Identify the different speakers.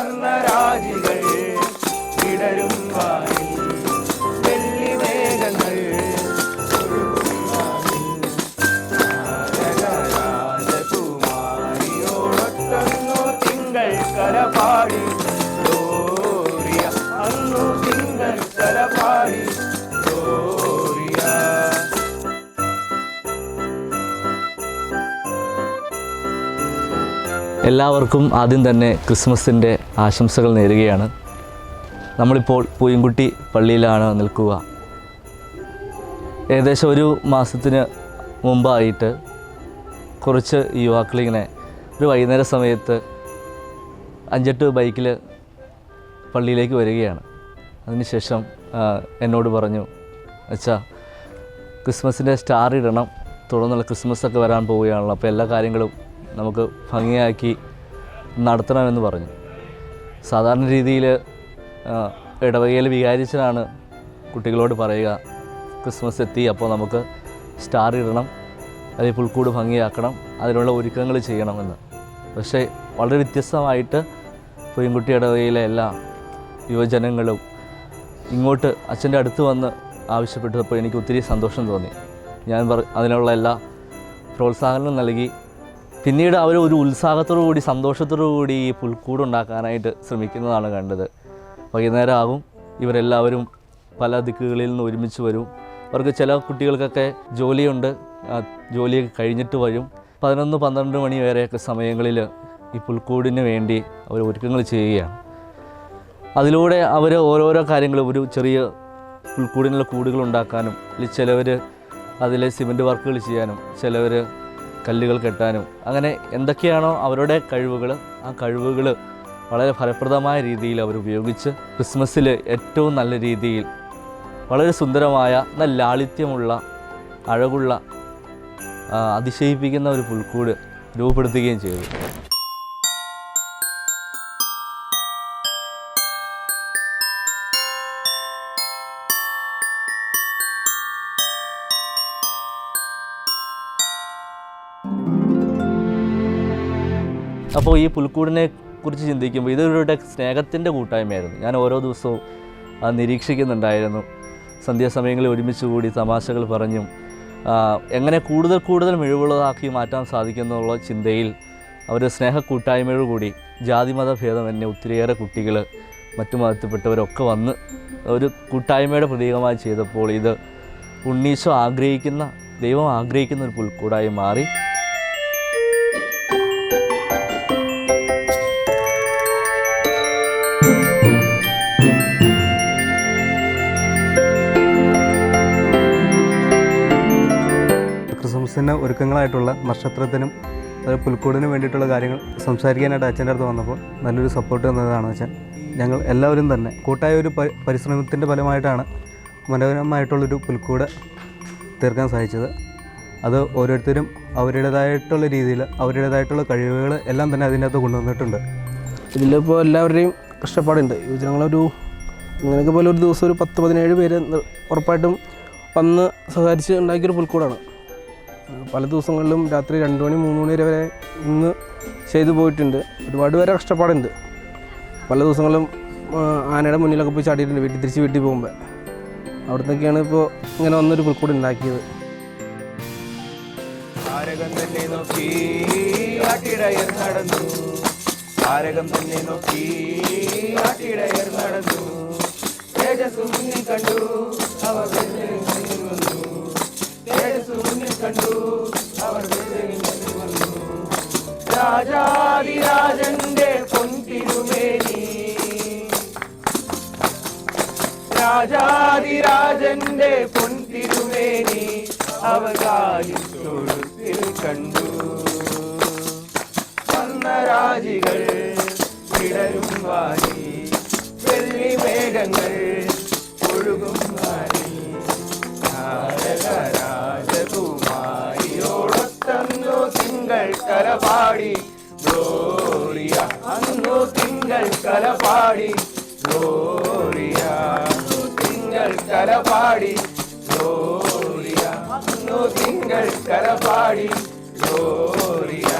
Speaker 1: വർണ്ണരാജികൾ
Speaker 2: എല്ലാവർക്കും ആദ്യം തന്നെ ക്രിസ്മസിന്റെ ആശംസകൾ നേരുകയാണ്. നമ്മളിപ്പോൾ പൂയംകുട്ടി പള്ളിയിലാണ് നിൽക്കുക. ഏകദേശം ഒരു മാസത്തിന് മുമ്പായിട്ട് കുറച്ച് യുവാക്കളിങ്ങനെ ഒരു വൈകുന്നേര സമയത്ത് അഞ്ചെട്ട് ബൈക്കിൽ പള്ളിയിലേക്ക് വരികയാണ്. അതിനുശേഷം എന്നോട് പറഞ്ഞു അച്ഛാ ക്രിസ്മസിന്റെ സ്റ്റാർ ഇടണം. തുടർന്നുള്ള ക്രിസ്മസ് ഒക്കെ വരാൻ പോവുകയാണല്ലോ. അപ്പോൾ എല്ലാ കാര്യങ്ങളും നമുക്ക് ഭംഗിയാക്കി നടത്തണമെന്ന് പറഞ്ഞു. സാധാരണ രീതിയിൽ ഇടവകയിൽ വികാരിച്ചനാണ് കുട്ടികളോട് പറയുക ക്രിസ്മസ് എത്തി അപ്പോൾ നമുക്ക് സ്റ്റാർ ഇടണം അതിൽ പുൽക്കൂട് ഭംഗിയാക്കണം അതിനുള്ള ഒരുക്കങ്ങൾ ചെയ്യണമെന്ന്. പക്ഷേ വളരെ വ്യത്യസ്തമായിട്ട് പെൺകുട്ടി ഇടവകയിലെ എല്ലാ യുവജനങ്ങളും ഇങ്ങോട്ട് അച്ഛന്റെ അടുത്ത് വന്ന് ആവശ്യപ്പെട്ടപ്പോൾ എനിക്ക് ഒത്തിരി സന്തോഷം തോന്നി. ഞാൻ പറ അതിനുള്ള എല്ലാ പ്രോത്സാഹനവും നൽകി. പിന്നീട് അവർ ഒരു ഉത്സാഹത്തോടു കൂടി സന്തോഷത്തോടു കൂടി ഈ പുൽക്കൂട് ഉണ്ടാക്കാനായിട്ട് ശ്രമിക്കുന്നതാണ് കണ്ടത്. വൈകുന്നേരം ആകും ഇവരെല്ലാവരും പല ദിക്കുകളിൽ നിന്ന് ഒരുമിച്ച് വരും. അവർക്ക് ചില കുട്ടികൾക്കൊക്കെ ജോലിയുണ്ട്. ജോലിയൊക്കെ കഴിഞ്ഞിട്ട് വരും. പതിനൊന്ന് പന്ത്രണ്ട് മണി വരെയൊക്കെ സമയങ്ങളിൽ ഈ പുൽക്കൂടിന് വേണ്ടി അവർ ഒരുക്കങ്ങൾ ചെയ്യുകയാണ്. അതിലൂടെ അവർ ഓരോരോ കാര്യങ്ങൾ ഒരു ചെറിയ പുൽക്കൂടിനുള്ള കൂടുകൾ ഉണ്ടാക്കാനും അല്ലെങ്കിൽ ചിലവർ അതിലെ സിമന്റ് വർക്കുകൾ ചെയ്യാനും ചിലവർ കല്ലുകൾ കെട്ടാനും അങ്ങനെ എന്തൊക്കെയാണോ അവരുടെ കഴിവുകൾ ആ കഴിവുകൾ വളരെ ഫലപ്രദമായ രീതിയിൽ അവർ ഉപയോഗിച്ച് ക്രിസ്മസിൽ ഏറ്റവും നല്ല രീതിയിൽ വളരെ സുന്ദരമായ നല്ല ലാളിത്യമുള്ള അഴകുള്ള അതിശയിപ്പിക്കുന്ന ഒരു പുൽക്കൂട് രൂപപ്പെടുത്തുകയും ചെയ്തു. അപ്പോൾ ഈ പുൽക്കൂടിനെ കുറിച്ച് ചിന്തിക്കുമ്പോൾ ഇതൊരു സ്നേഹത്തിന്റെ കൂട്ടായ്മയായിരുന്നു. ഞാൻ ഓരോ ദിവസവും അത് നിരീക്ഷിക്കുന്നുണ്ടായിരുന്നു. സന്ധ്യാസമയങ്ങളിൽ ഒരുമിച്ച് കൂടി തമാശകൾ പറഞ്ഞും എങ്ങനെ കൂടുതൽ കൂടുതൽ മിഴിവുള്ളതാക്കി മാറ്റാൻ സാധിക്കുന്നുള്ള ചിന്തയിൽ അവർ സ്നേഹ കൂട്ടായ്മയോട് കൂടി ജാതിമത എന്നെ ഒത്തിരിയേറെ കുട്ടികൾ മറ്റു മതത്തിൽപ്പെട്ടവരൊക്കെ വന്ന് ഒരു കൂട്ടായ്മയുടെ പ്രതീകമായി ചെയ്തപ്പോൾ ഇത് ഉണ്ണീശോ ആഗ്രഹിക്കുന്ന ദൈവം ആഗ്രഹിക്കുന്ന ഒരു പുൽക്കൂടായി മാറി.
Speaker 3: ക്രിസ്മസിന് ഒരുക്കങ്ങളായിട്ടുള്ള നക്ഷത്രത്തിനും അത് പുൽക്കൂടിനും വേണ്ടിയിട്ടുള്ള കാര്യങ്ങൾ സംസാരിക്കാനായിട്ട് അച്ഛന്റെ അടുത്ത് വന്നപ്പോൾ നല്ലൊരു സപ്പോർട്ട് തന്നതാണ് അച്ഛൻ. ഞങ്ങൾ എല്ലാവരും തന്നെ കൂട്ടായ ഒരു പരി- പരിശ്രമത്തിന്റെ ഫലമായിട്ടാണ് മനോഹരമായിട്ടുള്ളൊരു പുൽക്കൂട് തീർക്കാൻ സാധിച്ചത്. അത് ഓരോരുത്തരും അവരുടേതായിട്ടുള്ള രീതിയിൽ അവരുടേതായിട്ടുള്ള കഴിവുകൾ എല്ലാം തന്നെ അതിനകത്ത് കൊണ്ടുവന്നിട്ടുണ്ട്.
Speaker 4: ഇതിലിപ്പോൾ എല്ലാവരുടെയും കഷ്ടപ്പാടുണ്ട്. യുവജനങ്ങളൊരു ഇങ്ങനെയൊക്കെ പോലെ ഒരു ദിവസം ഒരു പത്ത് പതിനേഴ് പേര് ഉറപ്പായിട്ടും വന്ന് സഹകരിച്ച് ഉണ്ടാക്കിയൊരു പുൽക്കൂടാണ്. പല ദിവസങ്ങളിലും രാത്രി രണ്ട് മണി മൂന്ന് മണി വരെ ഇന്ന് ചെയ്തു പോയിട്ടുണ്ട്. ഒരുപാട് പേരെ കഷ്ടപ്പാടുണ്ട്. പല ദിവസങ്ങളിലും ആനയുടെ മുന്നിലൊക്കെ പോയി ചാടിയിട്ടുണ്ട് വീട്ടിൽ തിരിച്ച് വീട്ടിൽ പോകുമ്പോൾ അവിടെ നിന്നൊക്കെയാണ് ഇപ്പോൾ ഇങ്ങനെ വന്നൊരു പുൽക്കൂട് ഉണ്ടാക്കിയത്.
Speaker 1: താരകം തന്നെ നോക്കി ആട്ടിടയർ നടന്നു. താരകം തന്നെ നോക്കി ആട്ടിടയർ നടന്നു. തേജസ് കണ്ടു. അവർ കണ്ടു അവർ വന്നു രാജാതിരാജന്റെ പൊൻതിരുമേനി. രാജാതിരാജന്റെ പൊൻതിരുമേനി അവകാശത്തൊഴുത്തിൽ കണ്ടു. രാജികൾ വിടരും വാരി വെള്ളി മേഘങ്ങൾ ഒഴുകും തിങ്കൾ കലപാടി ഗ്ലോറിയ തിങ്കൾ കലപാടി ഗ്ലോറിയ തിങ്കൾ കലപാടി ഗ്ലോറിയ